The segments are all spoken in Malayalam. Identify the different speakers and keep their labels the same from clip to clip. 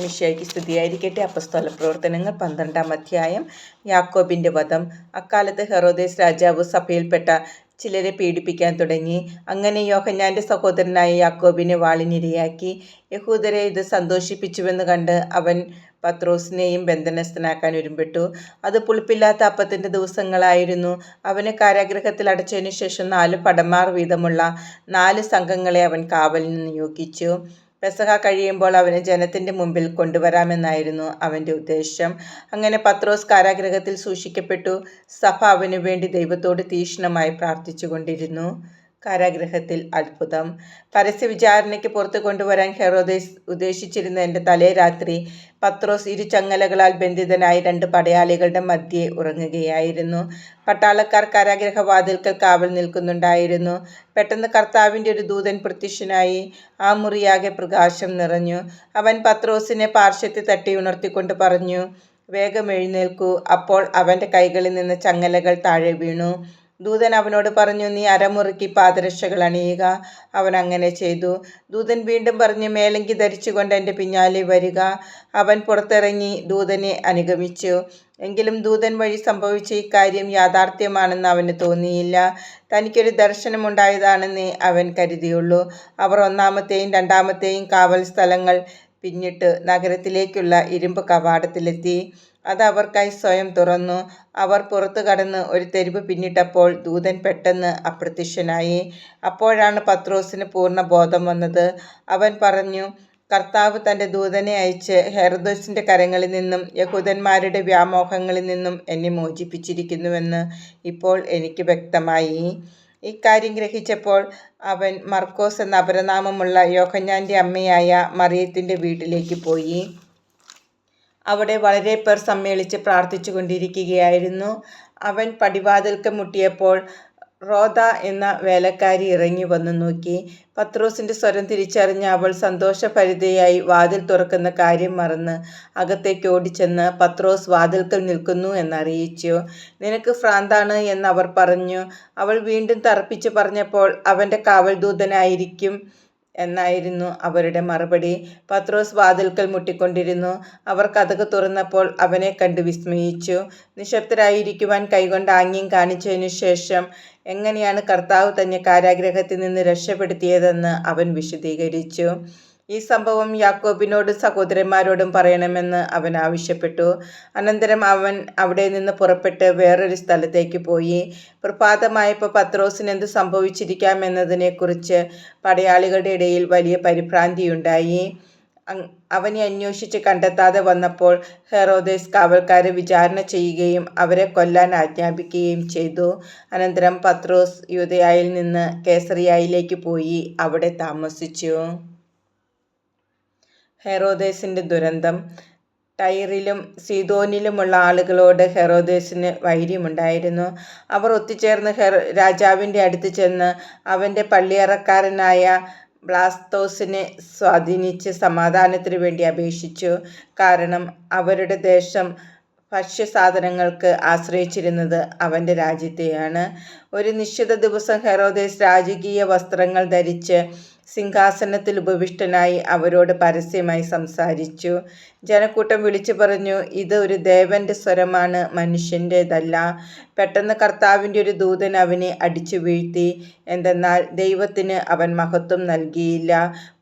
Speaker 1: മിശിഹായ്ക്ക് സ്തുതിയായിരിക്കട്ടെ. അപ്പസ്തോല പ്രവർത്തനങ്ങൾ പന്ത്രണ്ടാം അധ്യായം. യാക്കോബിന്റെ വധം. അക്കാലത്ത് ഹെറോദേസ് രാജാവ് സഭയിൽപ്പെട്ട ചിലരെ പീഡിപ്പിക്കാൻ തുടങ്ങി. അങ്ങനെ യോഹന്നാന്റെ സഹോദരനായ യാക്കോബിനെ വാളിനിരയാക്കി. യഹൂദരെ ഇത് സന്തോഷിപ്പിച്ചുവെന്ന് കണ്ട് അവൻ പത്രോസിനെയും ബന്ധനസ്ഥനാക്കാൻ ഒരുമ്പെട്ടു. അത് പുളിപ്പില്ലാത്ത അപ്പത്തിന്റെ ദിവസങ്ങളായിരുന്നു. അവനെ കാരാഗ്രഹത്തിൽ അടച്ചതിനു ശേഷം നാല് പടമാർ വീതമുള്ള നാല് സംഘങ്ങളെ അവൻ കാവലിന് നിയോഗിച്ചു. പെസഹ കഴിയുമ്പോൾ അവനെ ജനത്തിന്റെ മുമ്പിൽ കൊണ്ടുവരാമെന്നായിരുന്നു അവന്റെ ഉദ്ദേശം. അങ്ങനെ പത്രോസ് കാരാഗ്രഹത്തിൽ സൂക്ഷിക്കപ്പെട്ടു. സഭ അവനു വേണ്ടി ദൈവത്തോട് തീക്ഷ്ണമായി പ്രാർത്ഥിച്ചുകൊണ്ടിരുന്നു. കാരാഗ്രഹത്തിൽ അത്ഭുതം. പരസ്യ വിചാരണയ്ക്ക് പുറത്തു കൊണ്ടുവരാൻ ഹെറോദേസ് ഉദ്ദേശിച്ചിരുന്നതിന്റെ തലേ രാത്രി പത്രോസ് ഇരു ചങ്ങലകളാൽ ബന്ധിതനായി രണ്ട് പടയാളികളുടെ മധ്യേ ഉറങ്ങുകയായിരുന്നു. പട്ടാളക്കാർ കാരാഗ്രഹവാതിൽക്കൽ കാവൽ നിൽക്കുന്നുണ്ടായിരുന്നു. പെട്ടെന്ന് കർത്താവിന്റെ ഒരു ദൂതൻ പ്രത്യക്ഷനായി ആ മുറിയാകെ പ്രകാശം നിറഞ്ഞു. അവൻ പത്രോസിനെ പാർശ്വത്തിൽ തട്ടി ഉണർത്തിക്കൊണ്ട് പറഞ്ഞു വേഗം എഴുന്നേൽക്കൂ. അപ്പോൾ അവന്റെ കൈകളിൽ നിന്ന് ചങ്ങലകൾ താഴെ വീണു. ദൂതൻ അവനോട് പറഞ്ഞു നീ അരമുറുക്കി പാദരക്ഷകൾ അണിയുക. അവൻ അങ്ങനെ ചെയ്തു. ദൂതൻ വീണ്ടും പറഞ്ഞു മേലങ്കി ധരിച്ചുകൊണ്ട് എന്റെ പിന്നാലെ വരിക. അവൻ പുറത്തിറങ്ങി ദൂതനെ അനുഗമിച്ചു. എങ്കിലും ദൂതൻ വഴി സംഭവിച്ച ഈ കാര്യം യാഥാർത്ഥ്യമാണെന്ന് അവന് തോന്നിയില്ല. തനിക്കൊരു ദർശനമുണ്ടായതാണെന്ന് അവൻ കരുതിയുള്ളൂ. അവർ ഒന്നാമത്തെയും രണ്ടാമത്തെയും കാവൽ സ്ഥലങ്ങൾ പിന്നിട്ട് നഗരത്തിലേക്കുള്ള ഇരുമ്പ് കവാടത്തിലെത്തി. അത് അവർക്കായി സ്വയം തുറന്നു. അവർ പുറത്തു കടന്ന് ഒരു തെരുവ് പിന്നിട്ടപ്പോൾ ദൂതൻ പെട്ടെന്ന് അപ്രത്യക്ഷനായി. അപ്പോഴാണ് പത്രോസിന് പൂർണ ബോധം വന്നത്. അവൻ പറഞ്ഞു കർത്താവ് തന്റെ ദൂതനെ അയച്ച് ഹെറദോസിന്റെ കരങ്ങളിൽ നിന്നും യഹൂദന്മാരുടെ വ്യാമോഹങ്ങളിൽ നിന്നും എന്നെ മോചിപ്പിച്ചിരിക്കുന്നുവെന്ന് ഇപ്പോൾ എനിക്ക് വ്യക്തമായി ഇക്കാര്യം ഗ്രഹിച്ചപ്പോൾ അവൻ മർക്കോസ് എന്ന അപരനാമമുള്ള യോഹന്നാന്റെ അമ്മയായ മറിയത്തിന്റെ വീട്ടിലേക്ക് പോയി. അവിടെ വളരെ പേർ സമ്മേളിച്ച് പ്രാർത്ഥിച്ചു കൊണ്ടിരിക്കുകയായിരുന്നു അവൻ പടിവാതിൽക്ക് മുട്ടിയപ്പോൾ റോദ എന്ന വേലക്കാരി ഇറങ്ങി വന്നു നോക്കി. പത്രോസിന്റെ സ്വരം തിരിച്ചറിഞ്ഞ അവൾ സന്തോഷഭരിതയായി വാതിൽ തുറക്കുന്ന കാര്യം മറന്ന് അകത്തേക്ക് ഓടിച്ചെന്ന് പത്രോസ് വാതിൽക്കൽ നിൽക്കുന്നു എന്നറിയിച്ചു. നിനക്ക് ഭ്രാന്താണ് അവർ പറഞ്ഞു. അവൾ വീണ്ടും തറപ്പിച്ച് പറഞ്ഞപ്പോൾ അവന്റെ കാവൽ ദൂതനായിരിക്കും എന്നായിരുന്നു അവരുടെ മറുപടി. പത്രോസ് വാതിൽക്കൽ മുട്ടിക്കൊണ്ടിരുന്നു. അവർ കഥക് തുറന്നപ്പോൾ അവനെ കണ്ട് വിസ്മയിച്ചു. നിശബ്ദരായിരിക്കുവാൻ കൈകൊണ്ട് ആംഗ്യം കാണിച്ചതിനു ശേഷം എങ്ങനെയാണ് കർത്താവ് തന്നെ കാരാഗ്രഹത്തിൽ നിന്ന് രക്ഷപ്പെടുത്തിയതെന്ന് അവൻ വിശദീകരിച്ചു. ഈ സംഭവം യാക്കോബിനോട് സഹോദരന്മാരോടും പറയണമെന്ന് അവൻ ആവശ്യപ്പെട്ടു. അനന്തരം അവൻ അവിടെ നിന്ന് പുറപ്പെട്ട് വേറൊരു സ്ഥലത്തേക്ക് പോയി. പ്രഭാതമായപ്പോൾ പത്രോസിന് എന്ത് സംഭവിച്ചിരിക്കാമെന്നതിനെക്കുറിച്ച് പടയാളികളുടെ ഇടയിൽ വലിയ പരിഭ്രാന്തിയുണ്ടായി. അവനെ അന്വേഷിച്ച് കണ്ടെത്താതെ വന്നപ്പോൾ ഹെറോദേസ് കാവൽക്കാരെ വിചാരണ ചെയ്യുകയും അവരെ കൊല്ലാൻ ആജ്ഞാപിക്കുകയും ചെയ്തു. അനന്തരം പത്രോസ് യൂതയായിൽ നിന്ന് കേസറിയായിലേക്ക് പോയി അവിടെ താമസിച്ചു. ഹെറോദേസിന്റെ ദുരന്തം. ടൈറിലും സീതോനിലുമുള്ള ആളുകളോട് ഹെറോദേസിന് വൈര്യമുണ്ടായിരുന്നു. അവർ ഒത്തുചേർന്ന് ഹെ രാജാവിന്റെ അടുത്ത് ചെന്ന് അവന്റെ പള്ളിയറക്കാരനായ ബ്ലാസ്തോസിനെ സ്വാധീനിച്ച് സമാധാനത്തിന് വേണ്ടി അപേക്ഷിച്ചു. കാരണം അവരുടെ ദേശം ഭക്ഷ്യസാധനങ്ങൾക്ക് ആശ്രയിച്ചിരുന്നത് അവന്റെ രാജ്യത്തെയാണ്. ഒരു നിശ്ചിത ദിവസം ഹെറോദേസ് രാജകീയ വസ്ത്രങ്ങൾ ധരിച്ച് സിംഹാസനത്തിൽ ഉപവിഷ്ടനായി അവരോട് പരസ്യമായി സംസാരിച്ചു. ജനക്കൂട്ടം വിളിച്ചു പറഞ്ഞു ഇത് ഒരു ദേവന്റെ സ്വരമാണ് മനുഷ്യന്റെതല്ല പെട്ടെന്ന് കർത്താവിന്റെ ഒരു ദൂതൻ അവനെ അടിച്ചു വീഴ്ത്തി. എന്തെന്നാൽ ദൈവത്തിന് അവൻ മഹത്വം നൽകിയില്ല.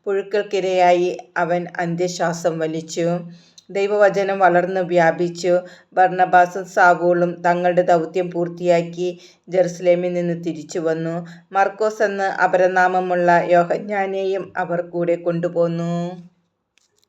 Speaker 1: പുഴുക്കൾക്കിരയായി അവൻ അന്ത്യശ്വാസം വലിച്ചു. ദൈവവചനം വളർന്നു വ്യാപിച്ചു. ഭർണബാസും സാവൂളും തങ്ങളുടെ ദൗത്യം പൂർത്തിയാക്കി ജെറുസലേമിൽ നിന്ന് തിരിച്ചു വന്നു. മർക്കോസ് എന്ന് അപരനാമമുള്ള യോഹജ്ഞാനെയും അവർ കൂടെ കൊണ്ടുപോന്നു.